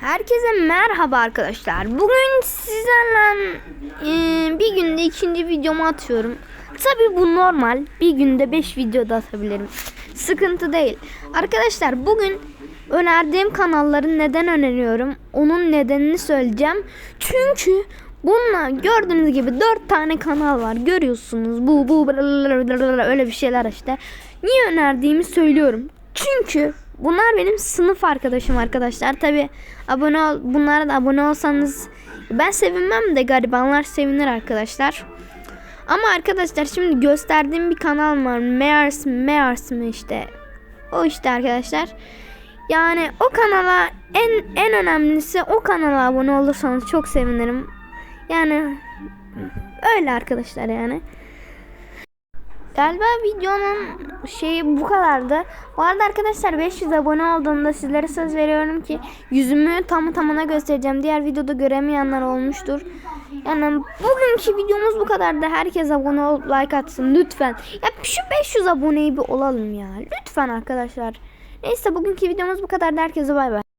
Herkese merhaba arkadaşlar. Bugün sizlerle e, bir günde ikinci videomu atıyorum. Tabi bu normal. Bir günde 5 video da atabilirim. Sıkıntı değil. Arkadaşlar bugün önerdiğim kanalları neden öneriyorum? Onun nedenini söyleyeceğim. Çünkü bununla gördüğünüz gibi 4 tane kanal var. Görüyorsunuz. Bu bu öyle bir şeyler işte. Niye önerdiğimi söylüyorum. Çünkü bunlar benim sınıf arkadaşım arkadaşlar. Tabi abone ol, bunlara da abone olsanız ben sevinmem de garibanlar sevinir arkadaşlar. Ama arkadaşlar şimdi gösterdiğim bir kanal var. Mears Mears mı işte. O işte arkadaşlar. Yani o kanala en en önemlisi o kanala abone olursanız çok sevinirim. Yani öyle arkadaşlar yani. Galiba videonun şeyi bu kadardı. Bu arada arkadaşlar 500 abone olduğumda sizlere söz veriyorum ki yüzümü tamı tamına göstereceğim. Diğer videoda göremeyenler olmuştur. Yani bugünkü videomuz bu kadardı. Herkes abone olup like atsın lütfen. Ya şu 500 aboneyi bir olalım ya. Lütfen arkadaşlar. Neyse bugünkü videomuz bu kadardı. Herkese bay bay.